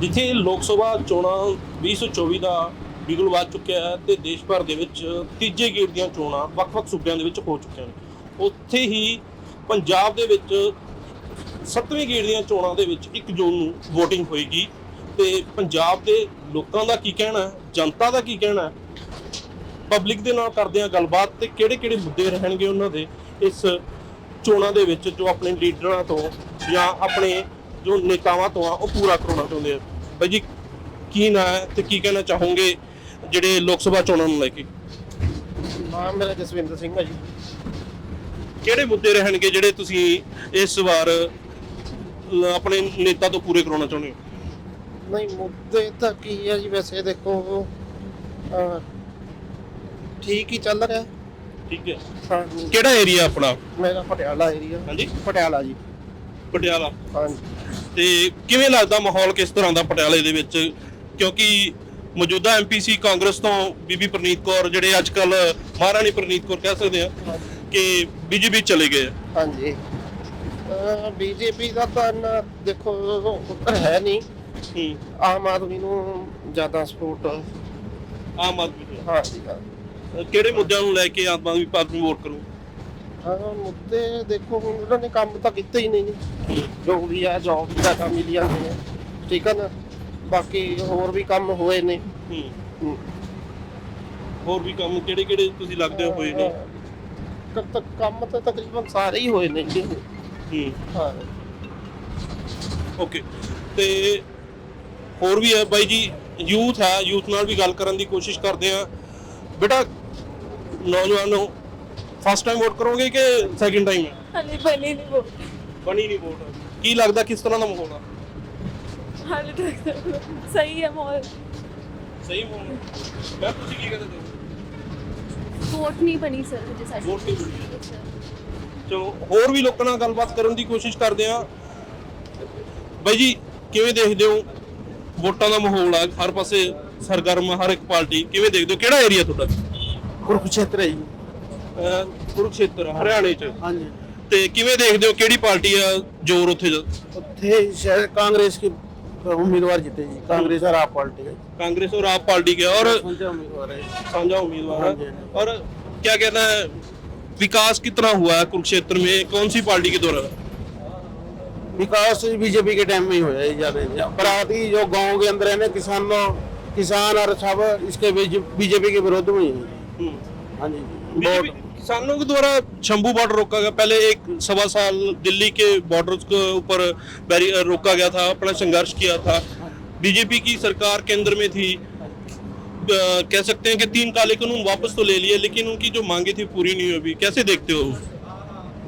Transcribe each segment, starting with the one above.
ਜਿੱਥੇ ਲੋਕ ਸਭਾ ਚੋਣਾਂ 2024 ਦਾ ਬਿਗਲ ਵੱਜ ਚੁੱਕਿਆ ਹੈ ਤੇ ਦੇਸ਼ ਭਰ ਦੇ ਵਿੱਚ ਤੀਜੇ ਗੇੜ ਦੀਆਂ ਚੋਣਾਂ ਵੱਖ-ਵੱਖ ਸੂਬਿਆਂ ਦੇ ਵਿੱਚ ਹੋ ਚੁੱਕੀਆਂ ਨੇ। ਉੱਥੇ ਹੀ ਪੰਜਾਬ ਦੇ ਵਿੱਚ ਸੱਤਵੇਂ ਗੇੜ ਦੀਆਂ ਚੋਣਾਂ ਦੇ ਵਿੱਚ 1 ਜੂਨ ਨੂੰ VOTING ਹੋਏਗੀ ਤੇ ਪੰਜਾਬ ਦੇ ਲੋਕਾਂ ਦਾ ਕੀ ਕਹਿਣਾ ਹੈ, ਜਨਤਾ ਦਾ ਕੀ ਕਹਿਣਾ ਹੈ? ਪਬਲਿਕ ਦੇ ਨਾਲ ਕਰਦੇ ਆ ਗੱਲਬਾਤ ਤੇ ਕਿਹੜੇ-ਕਿਹੜੇ ਮੁੱਦੇ ਰਹਿਣਗੇ ਉਹਨਾਂ ਦੇ ਇਸ ਚੋਣਾਂ ਦੇ ਵਿੱਚ ਜੋ ਆਪਣੇ ਲੀਡਰਾਂ ਤੋਂ ਜਾਂ ਆਪਣੇ ਜੋ ਨੇਤਾਵਾਂ ਤੋਂ ਆ, ਉਹ ਪੂਰਾ ਕਰਾਉਣਾ ਚਾਹੁੰਦੇ ਆ? ਬਾਈ ਜੀ ਕੀ ਨਾਂ ਹੈ ਤੇ ਕੀ ਕਹਿਣਾ ਚਾਹੋਗੇ ਜਿਹੜੇ ਲੋਕ ਸਭਾ ਚੋਣਾਂ ਨੂੰ ਲੈ ਕੇ? ਨਾਮ ਮੇਰਾ ਜਸਵਿੰਦਰ ਸਿੰਘ ਹੈ ਜੀ। ਕਿਹੜੇ ਮੁੱਦੇ ਰਹਿਣਗੇ ਜਿਹੜੇ ਤੁਸੀਂ ਇਸ ਵਾਰ ਆਪਣੇ ਨੇਤਾ ਤੋਂ ਪੂਰੇ ਕਰਾਉਣਾ ਚਾਹੁੰਦੇ ਹੋ? ਨਹੀਂ ਮੁੱਦੇ ਤਾਂ ਕੀ ਹੈ ਜੀ ਵੈਸੇ ਦੇਖੋ ਅਹ, ਠੀਕ ਹੀ ਚੱਲ ਰਿਹਾ। ਠੀਕ ਹੈ। ਹਾਂਜੀ। ਕਿਹੜਾ ਏਰੀਆ ਆਪਣਾ? ਮੇਰਾ ਪਟਿਆਲਾ ਏਰੀਆ ਹਾਂਜੀ। ਪਟਿਆਲਾ ਜੀ। ਪਟਿਆਲਾ। ਹਾਂਜੀ। ਤੇ ਕਿਵੇਂ ਲੱਗਦਾ ਮਾਹੌਲ ਕਿਸ ਤਰ੍ਹਾਂ ਦਾ ਪਟਿਆਲੇ ਦੇ ਵਿੱਚ? ਕਿਉਂਕਿ ਮੌਜੂਦਾ ਐਮਪੀਸੀ ਕਾਂਗਰਸ ਤੋਂ ਬੀਬੀ ਪ੍ਰਨੀਤ ਕੌਰ ਜਿਹੜੇ ਅੱਜ ਕੱਲ ਮਹਾਰਾਣੀ ਪ੍ਰਨੀਤ ਕੌਰ ਕਹਿ ਸਕਦੇ ਆ ਕਿ ਬੀਜੇਪੀ ਚਲੇ ਗਏ ਆ। ਹਾਂਜੀ। ਬੀਜੇਪੀ ਦਾ ਤਾਂ ਇੰਨਾ ਦੇਖੋ ਉੱਤਰ ਹੈ ਨਹੀਂ। ਹੂੰ। ਆਮ ਆਦਮੀ ਨੂੰ ਜ਼ਿਆਦਾ ਸਪੋਰਟ ਆਮ ਆਦਮੀ। ਹਾਂਜੀ ਹਾਂ। ਅਹ ਕਿਹੜੇ ਮੁੱਦਿਆਂ ਨੂੰ ਲੈ ਕੇ ਆਮ ਆਦਮੀ ਪਾਰਟੀ ਨੂੰ ਵੋਟ ਕਰੂ ਹਾਂ ਮੁੱਦੇ ਦੇਖੋ ਹੁਣ ਉਹਨਾਂ ਨੇ ਕੰਮ ਤਾਂ ਕੀਤਾ ਹੀ ਨਹੀਂ। ਜੀ ਜੋ ਵੀ ਆ ਜੌਬ ਦਾ ਕੰਮ ਮਿਲ ਜਾਂਦੇ ਨੇ ਠੀਕ ਹੈ ਨਾ? ਬਾਕੀ ਹੋਰ ਵੀ ਕੰਮ ਹੋਏ ਨੇ। ਹੂੰ। ਹੂੰ। ਹੋਰ ਵੀ ਕੰਮ ਕਿਹੜੇ ਕਿਹੜੇ ਤੁਸੀਂ ਲੱਗਦੇ ਹੋ ਹੋਏ ਨੇ? ਕ- ਤ- ਕੰਮ ਤਾਂ ਤਕਰੀਬਨ ਸਾਰੇ ਹੀ ਹੋਏ ਨੇ। ਜੀ ਹੂੰ। ਹਾਂ। ਓਕੇ। ਤੇ ਹੋਰ ਵੀ ਹੈ ਬਾਈ ਜੀ ਯੂਥ ਹੈ। ਯੂਥ ਨਾਲ ਵੀ ਗੱਲ ਕਰਨ ਦੀ ਕੋਸ਼ਿਸ਼ ਕਰਦੇ ਆ। ਬੇਟਾ ਨੌਜਵਾਨੋ ਫਸਟ ਟਾਈਮ ਵੋਟ ਕਰੋਗੇ ਕਿ ਸੈਕਿੰਡ ਟਾਈਮ ਹੈ ਹਾਲੇ ਬਣੀ ਨਹੀਂ ਵੋਟ ਬਣੀ ਨਹੀਂ ਵੋਟ ਕੀ ਲੱਗਦਾ ਕਿਸ ਤਰ੍ਹਾਂ ਦਾ ਮਾਹੌਲ ਆ? ਹਾਲੇ ਤੱਕ ਤਾਂ ਸਹੀ ਹੈ ਮਾਹੌਲ। ਸਹੀ ਮਾਹੌਲ ਮੈਂ ਤੁਸੀਂ ਕੀ ਕਹਿੰਦੇ ਹੋ? ਵੋਟ ਨਹੀਂ ਬਣੀ ਸਰ ਹਜੇ ਸਾਡੀ ਵੋਟ ਨਹੀਂ ਬਣੀ। ਚਲੋ ਹੋਰ ਵੀ ਲੋਕਾਂ ਨਾਲ ਗੱਲਬਾਤ ਕਰਨ ਦੀ ਕੋਸ਼ਿਸ਼ ਕਰਦੇ ਆ ਬਾਈ ਜੀ ਕਿਵੇਂ ਦੇਖਦੇ ਹੋ ਵੋਟਾਂ ਦਾ ਮਾਹੌਲ ਆ? ਹਰ ਪਾਸੇ ਸਰਗਰਮ ਆ, ਹਰ ਇੱਕ ਪਾਰਟੀ। ਕਿਵੇਂ ਦੇਖਦੇ ਹੋ? ਕਿਹੜਾ ਏਰੀਆ ਤੁਹਾਡਾ? ਕੁਰੂਕਸ਼ੇਤਰ ਹੈ ਜੀ। ਕੁਰੂਕਸ਼ੇਤਰ ਹਰਿਆਣੇ ਚ ਹਾਂਜੀ ਤੇ ਕਿਵੇਂ ਦੇਖਦੇ ਹੋ ਕਿਹੜੀ ਪਾਰਟੀ ਆ ਜ਼ੋਰ ਉੱਥੇ ਜ- ਉੱਥੇ ਸ਼ਾਇਦ ਕਾਂਗਰਸ ਕੀ ਉਮੀਦਵਾਰ ਜਿੱਤੇ ਜੀ ਕਾਂਗਰਸ और आप पार्टी है कांग्रेस और आप पार्टी के और संजय उम्मीदवार है साझा उम्मीदवार हाँ है जी, और क्या कहना है विकास कितना हुआ है कुरुक्षेत्र में कौन सी पार्टी के द्वारा विकास बीजेपी के टाइम में ही होया है ज्यादा अपराधी जो गांव के अंदर है ना किसानों किसान और सब इसके बीजेपी के विरोध में ही है हाँ जी बीजेपी बहुत किसानों के द्वारा शंभू बॉर्डर रोका गया पहले एक सवा साल दिल्ली के बॉर्डर के ऊपर बैरि- रोका गया था अपना संघर्ष किया था बीजेपी की सरकार केंद्र में थी अ, कह सकते हैं कि तीन काले कानून वापस तो ले लिए लेकिन उनकी जो मांगे थी पूरी नहीं हुई अभी कैसे देखते हो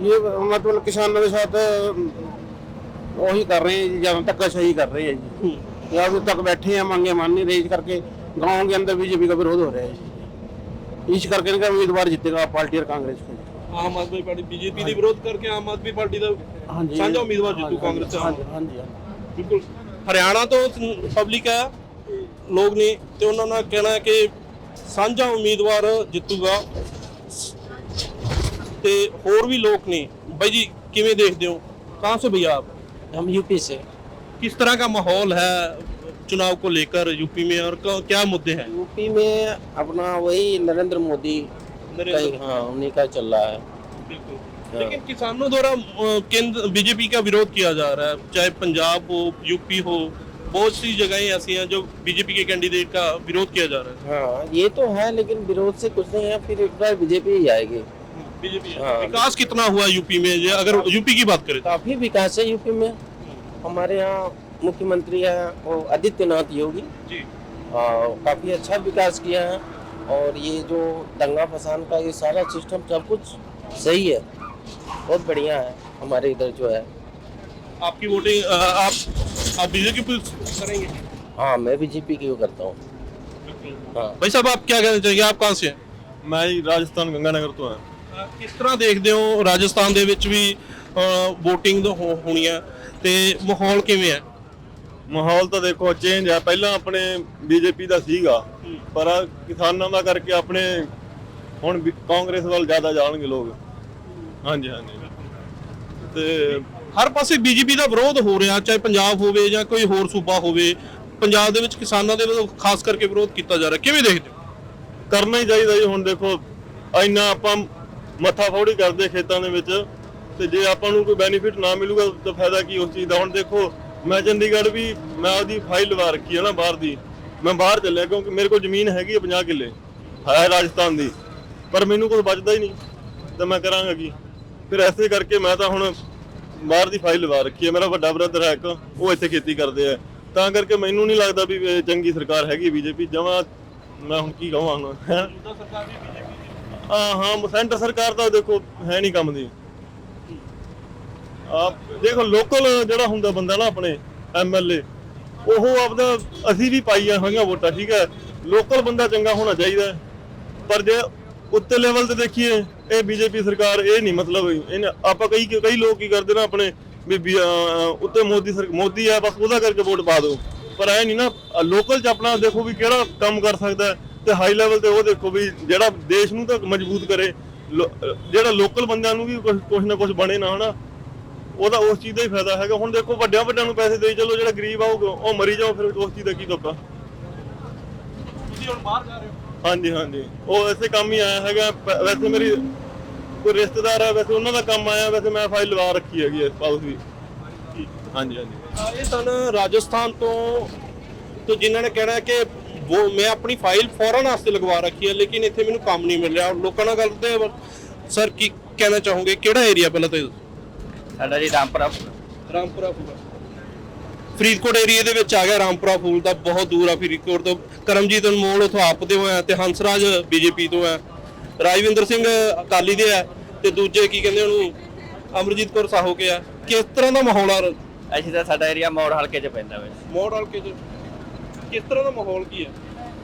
ये मतलब किसानों के साथ वही कर रहे हैं जी ज्यादा तक सही कर रहे हैं जी हम्म, ये अभी तक बैठे हैं मांगे मान नहीं रहे इस करके गांव के अंदर बीजेपी का विरोध हो रहा है जी इस करके इनका उम्मीदवार जीतेगा पार्टी और कांग्रेस का ਆਮ ਆਦਮੀ ਪਾਰਟੀ ਬੀਜੇਪੀ ਦੇ ਵਿਰੋਧ ਕਰਕੇ ਆਮ ਆਦਮੀ ਪਾਰਟੀ ਦਾ हाँ जी ਸਾਂਝਾ ਉਮੀਦਵਾਰ ਜਿੱਤੂ हाँ जी, ਕਾਂਗਰਸ ਤੇ हाँ ਆਮ जी हाँ जी हाँ जी। ਬਿਲਕੁਲ ਹਰਿਆਣਾ ਤੋਂ ਪਬਲਿਕ ਹੈ ਲੋਕ ਨੇ ਤੇ ਉਹਨਾਂ ਦਾ ਕਹਿਣਾ ਹੈ ਕਿ ਸਾਂਝਾ ਉਮੀਦਵਾਰ ਜਿੱਤੂਗਾ ਤੇ ਹੋਰ ਵੀ ਲੋਕ ਨੇ ਬਾਈ ਜੀ ਕਿਵੇਂ ਦੇਖਦੇ ਹੋ ਕਹਾਂ ਸੇ ਭਈਆ ਆਪ हम यूपी से किस तरह का माहौल है चुनाव को लेकर यूपी में और क्या मुद्दे हैं? यूपी में अपना वही नरेंद्र मोदी हाँ उन्हीं का चल रहा है। बिल्कुल। लेकिन किसानों द्वारा केंद्र बीजेपी का विरोध किया जा रहा है चाहे पंजाब हो यूपी हो बहुत सी जगहें ऐसी हैं जो बीजेपी के कैंडिडेट का विरोध किया जा रहा है। हाँ ये तो है लेकिन विरोध से कुछ नहीं है फिर एक बार बीजेपी ही आएगी। बीजेपी हाँ। विकास कितना हुआ यूपी में? अगर यूपी की बात करें तो। काफ़ी विकास है यूपी में। हमारे यहाँ मुख्यमंत्री हैं वो आदित्यनाथ योगी जी हाँ, काफी अच्छा विकास किया है और ये जो दंगा फसान का ये सारा सिस्टम सब कुछ सही है बहुत बढ़िया है हमारे इधर जो है आपकी वोटिंग अ, आप आप बीजेपी को करेंगे हाँ मैं बीजेपी की वो करता हूँ हाँ भाई साहब आप क्या कहना चाहेंगे आप कहाँ से हैं ਮੈਂ ਜੀ ਰਾਜਸਥਾਨ ਗੰਗਾਨਗਰ ਤੋਂ ਹਾਂ ਅ, ਕਿਸ ਤਰ੍ਹਾਂ ਦੇਖਦੇ ਹੋ ਰਾਜਸਥਾਨ ਦੇ ਵਿੱਚ ਵੀ VOTING ਹੋਣੀ ਹੈ ਤੇ ਮਾਹੌਲ ਕਿਵੇਂ ਹੈ ਮਾਹੌਲ ਤਾਂ ਦੇਖੋ ਚੇਂਜ ਆ। ਪਹਿਲਾਂ ਆਪਣੇ ਬੀਜੇਪੀ ਦਾ ਸੀਗਾ ਪਰ ਆਹ ਕਿਸਾਨਾਂ ਦਾ ਕਰਕੇ ਆਪਣੇ ਹੁਣ ਵੀ ਕਾਂਗਰਸ ਵੱਲ ਜ਼ਿਆਦਾ ਜਾਣਗੇ ਲੋਕ। ਹਾਂਜੀ ਹਾਂਜੀ। ਤੇ ਹਰ ਪਾਸੇ ਬੀਜੇਪੀ ਦਾ ਵਿਰੋਧ ਹੋ ਰਿਹਾ ਚਾਹੇ ਪੰਜਾਬ ਹੋਵੇ ਜਾਂ ਕੋਈ ਹੋਰ ਸੂਬਾ ਹੋਵੇ ਪੰਜਾਬ ਦੇ ਵਿੱਚ ਕਿਸਾਨਾਂ ਦੇ ਵੱਲੋਂ ਖਾਸ ਕਰਕੇ ਵਿਰੋਧ ਕੀਤਾ ਜਾ ਰਿਹਾ। ਕਿਵੇਂ ਦੇਖਦੇ ਹੋ? ਕਰਨਾ ਹੀ ਚਾਹੀਦਾ ਜੀ। ਹੁਣ ਦੇਖੋ ਇੰਨਾ ਆਪਾਂ ਮੱਥਾ ਫੋੜੀ ਕਰਦੇ ਖੇਤਾਂ ਦੇ ਵਿੱਚ ਤੇ ਜੇ ਆਪਾਂ ਨੂੰ ਕੋਈ ਬੈਨੀਫਿਟ ਨਾ ਮਿਲੂਗਾ ਤਾਂ ਫਾਇਦਾ ਕੀ ਉਸ ਚੀਜ਼ ਦਾ? ਹੁਣ ਦੇਖੋ ਮੈਂ ਚੰਡੀਗੜ੍ਹ ਵੀ ਮੈਂ ਉਹਦੀ ਫਾਈਲ ਲਵਾ ਰੱਖੀ ਹੈ ਨਾ ਬਾਹਰ ਦੀ। ਮੈਂ ਬਾਹਰ ਚੱਲਿਆ ਕਿਉਂਕਿ ਮੇਰੇ ਕੋਲ ਜ਼ਮੀਨ ਹੈਗੀ ਹੈ 50 ਕਿੱਲੇ। ਹੈ ਰਾਜਸਥਾਨ ਦੀ। ਪਰ ਮੈਨੂੰ ਕੁਝ ਬਚਦਾ ਹੀ ਨਹੀਂ। ਤਾਂ ਮੈਂ ਕਰਾਂਗਾ ਕੀ? ਫਿਰ ਐਸੇ ਕਰਕੇ ਮੈਂ ਤਾਂ ਹੁਣ ਬਾਹਰ ਦੀ ਫਾਈਲ ਲਵਾ ਰੱਖੀ ਹੈ ਮੇਰਾ ਵੱਡਾ ਬ੍ਰਦਰ ਹੈ ਇੱਕ ਉਹ ਇੱਥੇ ਖੇਤੀ ਕਰਦੇ ਆ। ਤਾਂ ਕਰਕੇ ਮੈਨੂੰ ਨਹੀਂ ਲੱਗਦਾ ਵੀ ਚੰਗੀ ਸਰਕਾਰ ਹੈਗੀ ਬੀਜੇਪੀ। ਜਮਾ ਮੈਂ ਹੁਣ ਕੀ ਕਹਾਂ ਹੈਂ? ਹਾਂ ਸੈਂਟਰ ਸਰਕਾਰ ਤਾਂ ਦੇਖੋ ਹੈ ਨਹੀਂ ਕੰਮ ਦੀ। ਦੇਖੋ ਲੋਕਲ ਜਿਹੜਾ ਹੁੰਦਾ ਬੰਦਾ ਨਾ ਆਪਣੇ ਐਮਐਲਏ ਉਹ ਆਪਦਾ ਅਸੀਂ ਵੀ ਪਾਈਆਂ ਹੋਈਆਂ ਵੋਟਾਂ, ਠੀਕ ਹੈ। ਲੋਕਲ ਬੰਦਾ ਚੰਗਾ ਹੋਣਾ ਚਾਹੀਦਾ ਪਰ ਜੇ ਉੱਤੇ ਲੈਵਲ ਤੇ ਦੇਖੀਏ, ਇਹ ਬੀਜੇਪੀ ਸਰਕਾਰ ਇਹ ਨਹੀਂ ਮਤਲਬ ਇਹਨੇ, ਆਪਾਂ ਕਈ ਕਈ ਲੋਕ ਕੀ ਕਰਦੇ ਨਾ ਆਪਣੇ ਵੀ ਉੱਤੇ ਮੋਦੀ ਸਰ, ਮੋਦੀ ਆ, ਬਸ ਉਹਦਾ ਕਰਕੇ ਵੋਟ ਪਾ ਦਿਓ। ਪਰ ਐ ਨਹੀਂ ਨਾ ਲੋਕਲ ਚ ਆਪਣਾ ਦੇਖੋ ਵੀ ਕਿਹੜਾ ਕੰਮ ਕਰ ਸਕਦਾ ਤੇ ਹਾਈ ਲੈਵਲ ਤੇ ਉਹ ਦੇਖੋ ਵੀ ਜਿਹੜਾ ਦੇਸ਼ ਨੂੰ ਤਾਂ ਮਜ਼ਬੂਤ ਕਰੇ। ਜਿਹੜਾ ਲੋਕਲ ਬੰਦਿਆਂ ਨੂੰ ਵੀ ਕੁਛ ਨਾ ਕੁਛ ਬਣੇ ਨਾ, ਹਨਾ। ਉਹਦਾ ਉਸ ਚੀਜ਼ ਦਾ ਹੀ ਫਾਇਦਾ ਹੈਗਾ। ਹੁਣ ਦੇਖੋ ਵੱਡਿਆਂ ਵੱਡਿਆਂ ਨੂੰ ਪੈਸੇ ਦੇਈ ਚਲੋ ਜਿਹੜਾ ਗਰੀਬ ਆਊਗਾ ਉਹ ਮਰੀ ਜਾਓ ਫਿਰ ਉਸ ਚੀਜ਼ ਦਾ ਕੀ ਧੋਖਾ ਤੁਸੀਂ ਹੁਣ ਬਾਹਰ ਜਾ ਰਹੇ ਹੋ? ਹਾਂਜੀ ਹਾਂਜੀ। ਉਹ ਐਸੇ ਕੰਮ ਹੀ ਆਇਆ ਹੈਗਾ। ਪ- ਵੈਸੇ ਮੇਰੀ ਕੋਈ ਰਿਸ਼ਤੇਦਾਰ ਹੈ ਵੈਸੇ ਉਹਨਾਂ ਦਾ ਕੰਮ ਆਇਆ। ਵੈਸੇ ਮੈਂ ਫਾਈਲ ਲਵਾ ਰੱਖੀ ਹੈਗੀ ਇਸ ਪਾਉਸ ਦੀ ਹਾਂਜੀ ਹਾਂਜੀ। ਇਹ ਸਨ ਰਾਜਸਥਾਨ ਤੋਂ ਤੋਂ ਜਿਨ੍ਹਾਂ ਨੇ ਕਹਿਣਾ ਕਿ ਉਹ ਮੈਂ ਆਪਣੀ ਫਾਈਲ ਫੌਰਨ ਵਾਸਤੇ ਲਗਵਾ ਰੱਖੀ ਹੈ ਲੇਕਿਨ ਇੱਥੇ ਮੈਨੂੰ ਕੰਮ ਨਹੀਂ ਮਿਲ ਰਿਹਾ। ਔਰ ਲੋਕਾਂ ਨਾਲ ਗੱਲ ਤੇ ਸਰ ਕੀ ਕਹਿਣਾ ਚਾਹੋਗੇ? ਕਿਹੜਾ ਏਰੀਆ ਪਹਿਲਾਂ ਤਾਂ ਇਹ ਦੱਸੋ? ਸਾਡਾ ਜੀ ਰਾਮਪੁਰਾ ਰਾਮਪੁਰਾ ਫੂਲ। ਫਰੀਦਕੋਟ ਏਰੀਆ ਦੇ ਵਿੱਚ ਆ ਗਿਆ ਰਾਮਪੁਰਾ ਫੂਲ ਦਾ ਬਹੁਤ ਦੂਰ ਆ ਫਰੀਦਕੋਟ ਤੋਂ। ਕਰਮਜੀਤ ਅਨਮੋਲ ਉਥੋਂ ਆਪ ਦੇ ਹੋਇਆ ਤੇ ਹੰਸਰਾਜ ਬੀਜੇਪੀ ਤੋਂ ਹੈ। ਰਾਜਵਿੰਦਰ ਸਿੰਘ ਅਕਾਲੀ ਦੇ ਆ ਤੇ ਦੂਜੇ ਕੀ ਕਹਿੰਦੇ ਉਹਨੂੰ ਅਮਰਜੀਤ ਕੌਰ ਸਾਹੋ ਕੇ ਆ। ਕਿਸ ਤਰ੍ਹਾਂ ਦਾ ਮਾਹੌਲ ਆ? ਅਸੀਂ ਤਾਂ ਸਾਡਾ ਏਰੀਆ ਮੌੜ ਹਲਕੇ 'ਚ ਪੈਂਦਾ ਵੇ। ਮੋੜ ਹਲਕੇ ਚ। ਕਿਸ ਤਰ੍ਹਾਂ ਦਾ ਮਾਹੌਲ ਕੀ ਹੈ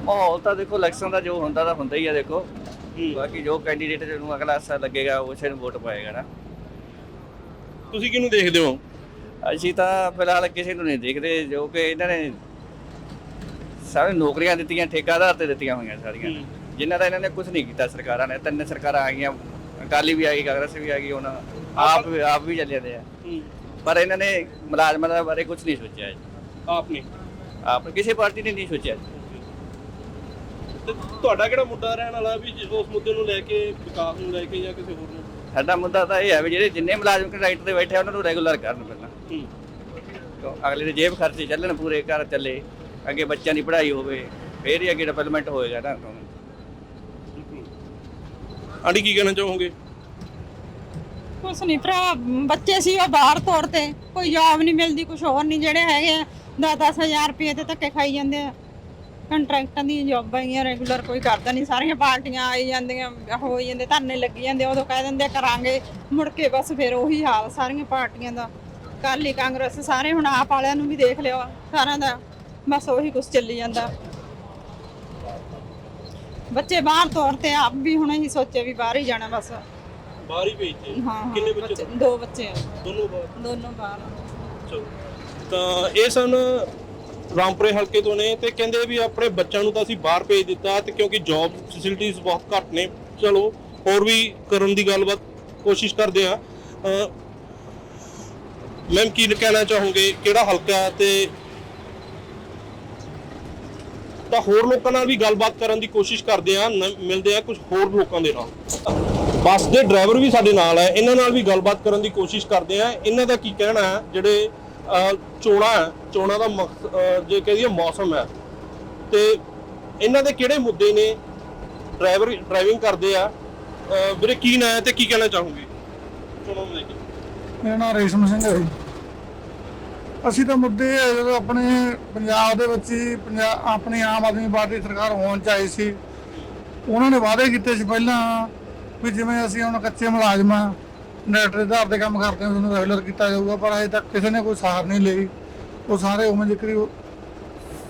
ਮਾਹੌਲ ਤਾਂ ਦੇਖੋ ਇਲੈਕਸ਼ਨ ਦਾ ਜੋ ਹੁੰਦਾ ਤਾਂ ਹੁੰਦਾ ਹੀ ਆ ਦੇਖੋ। ਬਾਕੀ ਜੋ ਕੈਂਡੀਡੇਟ ਨੂੰ ਅਗਲਾ ਅਸਰ ਲੱਗੇਗਾ ਉਸੇ ਨੂੰ ਵੋਟ ਪਾਏਗਾ ਨਾ। ਤੁਸੀਂ ਕਿਹਨੂੰ ਦੇਖਦੇ ਹੋ? ਅਸੀਂ ਤਾਂ ਫਿਲਹਾਲ ਕਿਸੇ ਨੂੰ ਨਹੀਂ ਦੇਖਦੇ ਜੋ ਕਿ ਇਹਨਾਂ ਨੇ ਸਾਰੇ ਨੌਕਰੀਆਂ ਦਿੱਤੀਆਂ ਠੇਕਾਦਾਰ ਤੇ ਦਿੱਤੀਆਂ ਹੋਈਆਂ ਸਾਰੀਆਂ। ਜਿਨ੍ਹਾਂ ਦਾ ਇਹਨਾਂ ਨੇ ਕੁਝ ਨਹੀਂ ਕੀਤਾ ਸਰਕਾਰਾਂ ਨੇ। ਤਿੰਨ ਸਰਕਾਰਾਂ ਆ ਗਈਆਂ ਅਕਾਲੀ ਵੀ ਆ ਗਈ ਕਾਂਗਰਸ ਵੀ ਆ ਗਈ ਹੁਣ ਆਪ ਆਪ ਵੀ ਚੱਲੇ ਦੇ ਆ। ਪਰ ਇਹਨਾਂ ਨੇ ਮੁਲਾਜ਼ਮਾਂ ਦਾ ਬਾਰੇ ਕੁਝ ਨਹੀਂ ਸੋਚਿਆ ਜੀ। ਆਪ ਨੇ ਆਪ ਕਿਸੇ ਪਾਰਟੀ ਨੇ ਨਹੀਂ ਸੋਚਿਆ। ਜੀ। ਤੇ ਤੁਹਾਡਾ ਕਿਹੜਾ ਮੁੱਦਾ ਰਹਿਣ ਵਾਲਾ ਵੀ ਜੇ ਉਸ ਮੁੱਦੇ ਨੂੰ ਲੈ ਕੇ ਵਿਕਾਸ ਨੂੰ ਲੈ ਕੇ ਜਾਂ ਕਿਸੇ ਹੋਰ ਨੂੰ? ਸਾਡਾ ਮੁੱਦਾ ਤਾਂ ਇਹ ਹੈ ਵੀ ਜਿਹੜੇ ਜਿੰਨੇ ਮੁਲਾਜ਼ਮ ਕੰਟਰੈਕਟ ਤੇ ਬੈਠੇ ਆ ਉਹਨਾਂ ਨੂੰ ਰੈਗੂਲਰ ਕਰਨ ਪਹਿਲਾਂ। ਹੂੰ। ਕਿਉਂ? ਅਗਲੇ ਦੇ ਜੇਬ ਖਰਚੇ ਚੱਲਣ ਪੂਰੇ ਘਰ ਚੱਲੇ ਅੱਗੇ ਬੱਚਿਆਂ ਦੀ ਪੜ੍ਹਾਈ ਹੋਵੇ ਫੇਰ ਹੀ ਅੱਗੇ ਡਿਵੈਲਪਮੈਂਟ ਹੋਏਗਾ ਨਾ ਆਂਟੀ ਕੀ ਕਹਿਣਾ ਚਾਹੋਗੇ? ਕੁਛ ਨਹੀਂ ਭਰਾ ਬੱਚੇ ਸੀ ਉਹ ਬਾਹਰ ਤੋਰ ਤੇ ਕੋਈ ਜੌਬ ਨਹੀਂ ਮਿਲਦੀ ਕੁਝ ਹੋਰ ਨਹੀਂ ਜਿਹੜੇ ਹੈਗੇ ਆ 10-10000 ਰੁਪਏ ਤੇ ਧੱਕੇ ਖਾਈ ਜਾਂਦੇ ਆ। ਕੰਟਰੈਕਟਾਂ ਦੀਆਂ ਜੌਬਾਂ ਹੈਗੀਆਂ ਰੈਗੂਲਰ ਕੋਈ ਕਰਦਾ ਨਹੀਂ ਸਾਰੀਆਂ ਪਾਰਟੀਆਂ ਆਈ ਜਾਂਦੀਆਂ ਹੋ ਜਾਂਦੇ ਧਰਨੇ ਲੱਗੀ ਜਾਂਦੇ ਉਦੋਂ ਕਹਿ ਦਿੰਦੇ ਆ ਕਰਾਂਗੇ ਮੁੜ ਕੇ ਬਸ ਫਿਰ ਉਹੀ ਹਾਲ ਸਾਰੀਆਂ ਪਾਰਟੀਆਂ ਦਾ। ਕਾਲੀ ਕਾਂਗਰਸ ਸਾਰੇ ਹੁਣ ਆਪ ਵਾਲਿਆਂ ਨੂੰ ਵੀ ਦੇਖ ਲਿਓ ਸਾਰਿਆਂ ਦਾ ਬਸ ਉਹੀ ਕੁਝ ਚੱਲੀ ਜਾਂਦਾ। ਬੱਚੇ ਬਾਹਰ ਤੋਰ ਤੇ ਆਪ ਵੀ ਹੁਣ ਅਸੀਂ ਸੋਚੇ ਵੀ ਬਾਹਰ ਹੀ ਜਾਣਾ ਬਸ। ਬਾਹਰ ਹੀ ਭੇਜਦੇ ਹਾਂ ਹਾਂ, ਕਿੰਨੇ ਬੱਚੇ ਬੱਚੇ ਦੋ ਬੱਚੇ ਆ। ਦੋਨੋਂ ਬਾਹਰ। ਦੋਨੋਂ ਬਾਹਰ। ਚਲੋ। ਤਾਂ ਇਹ ਸਨ ਰਾਮਪੁਰੇ ਹਲਕੇ ਤੋਂ ਨੇ ਤੇ ਕਹਿੰਦੇ ਵੀ ਆਪਣੇ ਬੱਚਿਆਂ ਨੂੰ ਤਾਂ ਅਸੀਂ ਬਾਹਰ ਭੇਜ ਦਿੱਤਾ ਤੇ ਕਿਉਂਕਿ ਜੌਬ ਫੈਸਿਲਿਟੀਆਂ ਬਹੁਤ ਘੱਟ ਨੇ। ਚਲੋ, ਹੋਰ ਵੀ ਕਰਨ ਦੀ ਗੱਲਬਾਤ ਕੋਸ਼ਿਸ਼ ਕਰਦੇ ਆ। ਮੈਮ ਕੀ ਕਹਿਣਾ ਚਾਹੋਗੇ? ਕਿਹੜਾ ਹਲਕਾ ਤੇ ਤਾਂ ਹੋਰ ਲੋਕਾਂ ਨਾਲ ਵੀ ਗੱਲਬਾਤ ਕਰਨ ਦੀ ਕੋਸ਼ਿਸ਼ ਕਰਦੇ ਆ ਮਿਲਦੇ ਆ ਕੁਝ ਹੋਰ ਲੋਕਾਂ ਦੇ ਨਾਲ। ਬੱਸ ਦੇ ਡਰਾਈਵਰ ਵੀ ਸਾਡੇ ਨਾਲ ਹੈ, ਇਹਨਾਂ ਨਾਲ ਵੀ ਗੱਲਬਾਤ ਕਰਨ ਦੀ ਕੋਸ਼ਿਸ਼ ਕਰਦੇ ਆ। ਇਹਨਾਂ ਦਾ ਕੀ ਕਹਿਣਾ ਹੈ? ਜਿਹੜੇ ਚੋਣਾਂ ਹੈ, ਚੋਣਾਂ ਦਾ ਜੇ ਕਹਦੀਏ ਮੌਸਮ ਹੈ। ਤੇ ਇਹਨਾਂ ਦੇ ਕਿਹੜੇ ਮੁੱਦੇ ਨੇ? ਡਰਾਈਵਰ, ਡਰਾਈਵਿੰਗ ਕਰਦੇ ਆ। ਵੀਰੇ ਕੀ ਨਾਂ ਹੈ ਤੇ ਕੀ ਕਹਿਣਾ ਚਾਹੋਗੇ? ਚੋਣਾਂ ਨੂੰ ਲੈ ਕੇ। ਮੇਰਾ ਨਾਮ ਰੇਸ਼ਮ ਸਿੰਘ ਹੈ ਜੀ। ਅਸੀਂ ਤਾਂ ਮੁੱਦੇ ਇਹ ਜਦੋਂ ਆਪਣੇ ਪੰਜਾਬ ਦੇ ਵਿੱਚ ਹੀ ਪੰਜਾਬ ਆਪਣੀ ਆਮ ਆਦਮੀ ਪਾਰਟੀ ਸਰਕਾਰ ਹੋਣ ਚ ਆਈ ਸੀ, ਉਹਨਾਂ ਨੇ ਵਾਅਦੇ ਕੀਤੇ ਸੀ ਪਹਿਲਾਂ ਵੀ ਜਿਵੇਂ ਅਸੀਂ ਹੁਣ ਕੱਚੇ ਮੁਲਾਜ਼ਮ ਆ ਨੈਟ ਦੇ ਆਧਾਰ ਤੇ ਕੰਮ ਕਰਦੇ ਹਾਂ ਤੁਹਾਨੂੰ ਰੈਗੂਲਰ ਕੀਤਾ ਜਾਊਗਾ ਪਰ ਅਜੇ ਤੱਕ ਕਿਸੇ ਨੇ ਕੋਈ ਸਾਰ ਨਹੀਂ ਲਈ। ਉਹ ਸਾਰੇ ਉਵੇਂ ਜ਼ਿਕਰੀ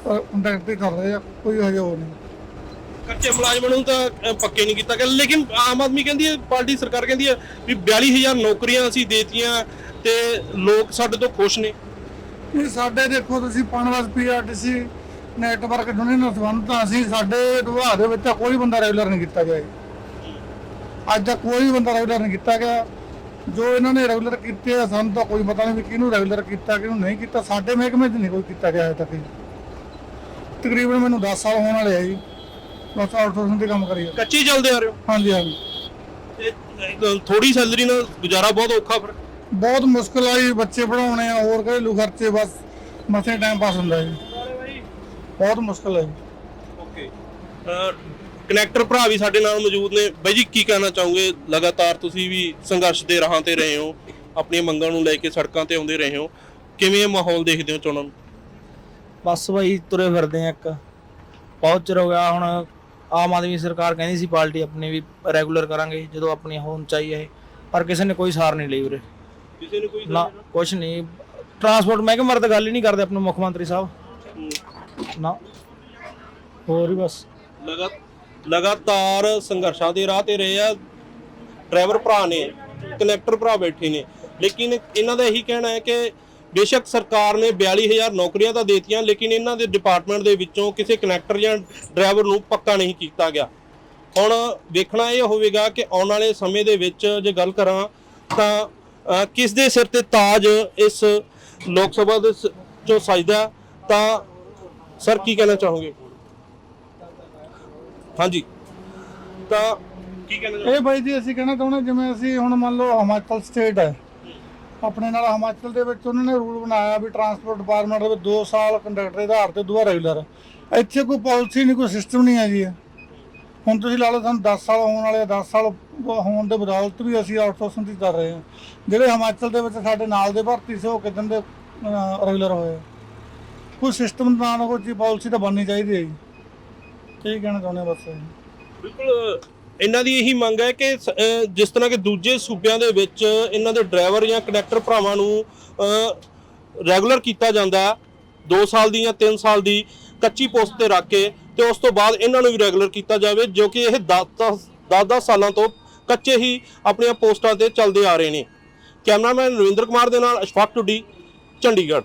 ਕੰਟੈਕਟ ਹੀ ਕਰ ਰਹੇ ਆ ਕੋਈ ਹਜੇ ਹੋਰ ਨਹੀਂ। ਕੱਚੇ ਮੁਲਾਜ਼ਮਾਂ ਨੂੰ ਤਾਂ ਅਹ, ਪੱਕੇ ਨਹੀਂ ਕੀਤਾ ਗਿਆ। ਲੇਕਿਨ ਆਮ ਆਦਮੀ ਕਹਿੰਦੀ ਹੈ ਪਾਰਟੀ ਸਰਕਾਰ ਕਹਿੰਦੀ ਹੈ ਵੀ 42000 ਨੌਕਰੀਆਂ ਅਸੀਂ ਦੇਤੀਆਂ ਤੇ ਲੋਕ ਸਾਡੇ ਤੋਂ ਖੁਸ਼ ਨੇ। ਇਹ ਸਾਡੇ ਦੇਖੋ ਤੁਸੀਂ ਪਨਵਸ ਪੀਆਰਟੀਸੀ ਨੈਟਵਰਕ ਯੂਨੀਅਨ ਨਾਲ ਸੰਬੰਧਤ ਹਾਂ ਅਸੀਂ ਸਾਡੇ ਵਿਭਾਗ ਦੇ ਵਿੱਚ ਤਾਂ ਕੋਈ ਬੰਦਾ ਰੈਗੂਲਰ ਨਹੀਂ ਕੀਤਾ ਗਿਆ। ਜੀ। ਅੱਜ ਤੱਕ ਕੋਈ ਬੰਦਾ ਰੈਗੂਲਰ ਨਹੀਂ ਕੀਤਾ ਗਿਆ। ਜੋ ਇਹਨਾਂ ਨੇ ਰੈਗੂਲਰ ਕੀਤੇ ਆ, ਸਾਨੂੰ ਤਾਂ ਕੋਈ ਪਤਾ ਨਹੀਂ ਵੀ ਕਿਹਨੂੰ ਰੈਗੂਲਰ ਕੀਤਾ ਕਿਹਨੂੰ ਨਹੀਂ ਕੀਤਾ। ਸਾਡੇ ਮਹਿਕਮੇ 'ਚ ਨਹੀਂ ਕੋਈ ਕੀਤਾ ਗਿਆ ਅਜੇ ਤੱਕ ਜੀ। ਤਕਰੀਬਨ ਮੈਨੂੰ 10 ਸਾਲ ਹੋਣ ਵਾਲੇ ਆ ਜੀ। ਬਸ ਆਊਟਸੋਰਸਿੰਗ ਤੇ ਕੰਮ ਕਰੀ ਜਾਂਦਾ। ਕੱਚੀ ਚੱਲਦੇ ਆ ਰਹੇ ਹੋ? ਹਾਂਜੀ ਹਾਂਜੀ। ਤੇ ਥੋੜੀ ਸੈਲਰੀ ਨਾਲ ਗੁਜ਼ਾਰਾ ਬਹੁਤ ਔਖਾ ਫਿਰ। ਬਹੁਤ ਮੁਸ਼ਕਲ ਆ ਜੀ ਬੱਚੇ ਪੜਾਉਣੇ ਆ ਹੋਰ ਘਰੇਲੂ ਖਰਚੇ ਬਸ ਮਸੇ ਟਾਈਮ ਪਾਸ ਹੁੰਦਾ ਜੀ। ਬਹੁਤ ਮੁਸ਼ਕਲ ਹੈ ਜੀ। ਓਕੇ। ਕਨੈਕਟਰ ਭਰਾ ਵੀ ਸਾਡੇ ਨਾਲ ਮੌਜੂਦ ਨੇ। ਬਾਈ ਜੀ ਕੀ ਕਹਿਣਾ ਚਾਹੋਗੇ? ਲਗਾਤਾਰ ਤੁਸੀਂ ਵੀ ਸੰਘਰਸ਼ ਦੇ ਰਾਹਾਂ ਤੇ ਰਹੇ ਹੋ। ਆਪਣੀਆਂ ਮੰਗਾਂ ਨੂੰ ਲੈ ਕੇ ਸੜਕਾਂ ਤੇ ਆਉਂਦੇ ਰਹੇ ਹੋ। ਕਿਵੇਂ ਇਹ ਮਾਹੌਲ ਦੇਖਦੇ ਹੋ ਚੋਣਾਂ ਨੂੰ? ਬਸ ਬਈ ਤੁਰੇ ਫਿਰਦੇ ਆ ਇੱਕ। ਬਹੁਤ ਚਿਰ ਹੋ ਗਿਆ ਹੁਣ ਆਮ ਆਦਮੀ ਸਰਕਾਰ ਕਹਿੰਦੀ ਸੀ ਪਾਰਟੀ ਆਪਣੀ ਵੀ ਰੈਗੂਲਰ ਕਰਾਂਗੇ ਜਦੋਂ ਆਪਣੀ ਹੋਣ ਚਾਹੀਏ ਪਰ ਕਿਸੇ ਨੇ ਕੋਈ ਸਾਰ ਨਹੀਂ ਲਈ ਉਰੇ। ਕਿਸੇ ਨੂੰ ਕੋਈ ਨਾ ਕੁਛ ਨਹੀਂ। ਟਰਾਂਸਪੋਰਟ ਮਹਿਕਮੇ ਤਾਂ ਗੱਲ ਹੀ ਨਹੀਂ ਕਰਦੇ ਆਪਣੇ ਮੁੱਖ ਮੰਤਰੀ ਸਾਹਿਬ। ਨਾ। ਹੋਰ ਹੀ ਬਸ। ਲਗਾ ਲਗਾਤਾਰ ਸੰਘਰਸ਼ਾਂ ਦੇ ਰਾਹ ਤੇ ਰਹੇ ਆ। ਡਰਾਈਵਰ ਭਰਾ ਨੇ, ਕਨੈਕਟਰ ਭਰਾ ਬੈਠੇ ਨੇ। ਲੇਕਿਨ ਇਹਨਾਂ ਦਾ ਇਹੀ ਕਹਿਣਾ ਹੈ ਕਿ ਬੇਸ਼ੱਕ ਸਰਕਾਰ ਨੇ 42000 ਨੌਕਰੀਆਂ ਤਾਂ ਦੇਤੀਆਂ, ਲੇਕਿਨ ਇਹਨਾਂ ਦੇ ਡਿਪਾਰਟਮੈਂਟ ਦੇ ਵਿੱਚੋਂ ਕਿਸੇ ਕਨੈਕਟਰ ਜਾਂ ਡਰਾਈਵਰ ਨੂੰ ਪੱਕਾ ਨਹੀਂ ਕੀਤਾ ਗਿਆ। ਹੁਣ ਵੇਖਣਾ ਇਹ ਹੋਵੇਗਾ ਕਿ ਆਉਣ ਵਾਲੇ ਸਮੇਂ ਦੇ ਵਿੱਚ ਜੇ ਗੱਲ ਕਰਾਂ ਤਾਂ ਕਿਸ ਦੇ ਸਿਰ ਤੇ ਤਾਜ ਇਸ ਲੋਕ ਸਭਾ ਦੇ ਸ- ਚੋਂ ਸਜਦਾ ਤਾਂ, ਸਰ ਕੀ ਕਹਿਣਾ ਚਾਹੋਗੇ? ਹਾਂਜੀ ਤਾਂ ਕੀ ਕਹਿਣਾ ਚਾਹੋਗੇ? ਇਹ ਬਾਈ ਜੀ ਅਸੀਂ ਕਹਿਣਾ ਚਾਹੁੰਦੇ ਜਿਵੇਂ ਅਸੀਂ ਹੁਣ ਮੰਨ ਲਓ ਹਿਮਾਚਲ ਸਟੇਟ ਹੈ ਆਪਣੇ ਨਾਲ ਹਿਮਾਚਲ ਦੇ ਵਿੱਚ ਉਹਨਾਂ ਨੇ ਰੂਲ ਬਣਾਇਆ ਵੀ ਟਰਾਂਸਪੋਰਟ ਡਿਪਾਰਟਮੈਂਟ ਦੇ ਵਿੱਚ 2 ਸਾਲ ਕੰਡਕਟਰ ਦੇ ਆਧਾਰ ਤੇ ਦੂਆ ਰੈਗੂਲਰ ਇੱਥੇ ਕੋਈ ਪਾਲਿਸੀ ਨਹੀਂ ਕੋਈ ਸਿਸਟਮ ਨਹੀਂ ਹੈ ਜੀ। ਹੁਣ ਤੁਸੀਂ ਲਾ ਲਓ ਸਾਨੂੰ 10 ਸਾਲ ਹੋਣ ਵਾਲੇ ਆ, 10 ਸਾਲ ਹੋਣ ਦੇ ਬਦੌਲਤ ਵੀ ਅਸੀਂ ਆਊਟਸੋਰਸਿੰਗ ਦੀ ਕਰ ਰਹੇ ਹਾਂ ਜਿਹੜੇ ਹਿਮਾਚਲ ਦੇ ਵਿੱਚ ਸਾਡੇ ਨਾਲ ਦੇ ਭਰਤੀ ਸੀ ਉਹ ਕਿਦਾਂ ਦੇ ਰੈਗੂਲਰ ਹੋਏ ਆ। ਕੋਈ ਸਿਸਟਮ ਨਾ ਨਾ ਕੋਈ ਪਾਲਿਸੀ ਤਾਂ ਬਣਨੀ ਚਾਹੀਦੀ ਹੈ ਜੀ ਕੀ ਕਹਿਣਾ ਚਾਹੁੰਦੇ ਹਾਂ ਬਸ। ਬਿਲਕੁਲ, ਇਹਨਾਂ ਦੀ ਇਹੀ ਮੰਗ ਹੈ ਕਿ ਸ- ਅਹ ਜਿਸ ਤਰ੍ਹਾਂ ਕਿ ਦੂਜੇ ਸੂਬਿਆਂ ਦੇ ਵਿੱਚ ਇਹਨਾਂ ਦੇ ਡਰਾਈਵਰ ਜਾਂ ਕੰਡਕਟਰ ਭਰਾਵਾਂ ਨੂੰ ਰੈਗੂਲਰ ਕੀਤਾ ਜਾਂਦਾ 2 ਸਾਲ ਦੀ ਜਾਂ 3 ਸਾਲ ਦੀ ਕੱਚੀ ਪੋਸਟ ਤੇ ਰੱਖ ਕੇ ਤੇ ਉਸ ਤੋਂ ਬਾਅਦ ਇਹਨਾਂ ਨੂੰ ਵੀ ਰੈਗੂਲਰ ਕੀਤਾ ਜਾਵੇ, ਜੋ ਕਿ ਇਹ 10-10 ਸਾਲਾਂ ਤੋਂ ਕੱਚੇ ਹੀ ਆਪਣੀਆਂ ਪੋਸਟਾਂ ਤੇ ਚੱਲਦੇ ਆ ਰਹੇ ਨੇ। ਕੈਮਰਾਮੈਨ ਰਵਿੰਦਰ ਕੁਮਾਰ ਦੇ ਨਾਲ ਅਸ਼ਫਾਕ ਟੁੱਡੀ ਚੰਡੀਗੜ੍ਹ।